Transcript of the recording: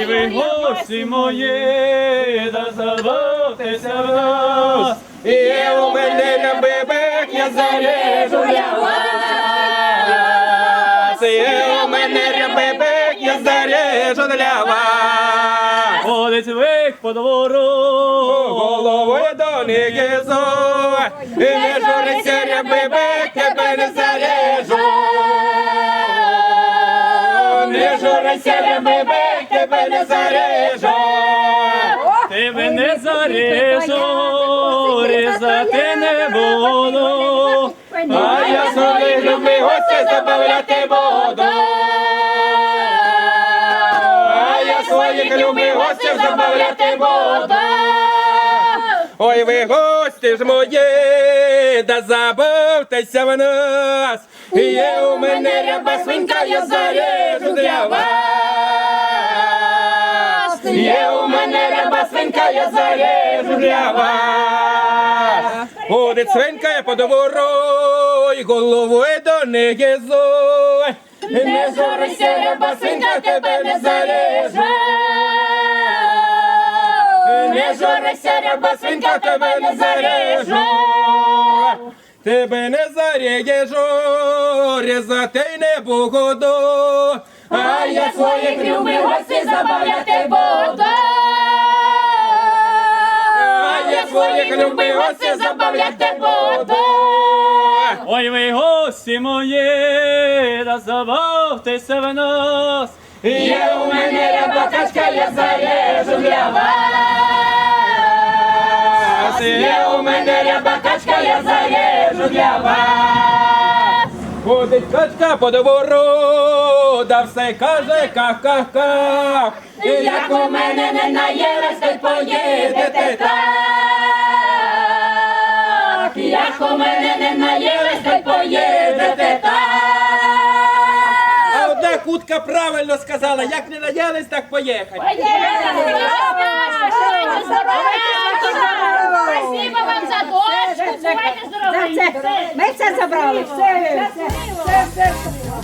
Ой, ви гості мої, да забавтеся в нас. І є у мене на бибек я зарежу для вас. І у мене на бибек я зарежу для вас. Ходить вик по двору, Головою до них і не журися, я бибек, тебе не зарежу. Не журися, я бибек, тебе не зарежу. тебе не зарежу, різати не буду. А я своїх любих гостей забавляти буду. А я своїх любих гостей забавляти буду. Ой, ви гості ж мої, да забавтеся в нас. І Є у мене ряба свинка, я зарежу для вас. Свинка, я зарежу для вас. Ходить свинка по двору, і головою до неї зой. Не журися, ряба свинка, тебе не зарежу. Не журися, ряба свинка, тебе не зарежу. Тебе не зарежу, різати не буду. А я своїх любих гостей забавляти буду. А я своїх забавляти буду. Ой, ви гості мої, да забавтеся в нас. Є у мене ряба качка, я зарежу для вас. Є у мене ряба качка, я зарежу для вас. Ходить качка по двору, да все каже ках-ках-ках. Як у мене не наїлась, то й поїдете так. У мене не наєлись, то поїдете так. А одна кутка правильно сказала, як не наєлись, так поїхати. Спасибо вам за дочку. Бувайте здорові. Ми це забрали. Все, все, все, все.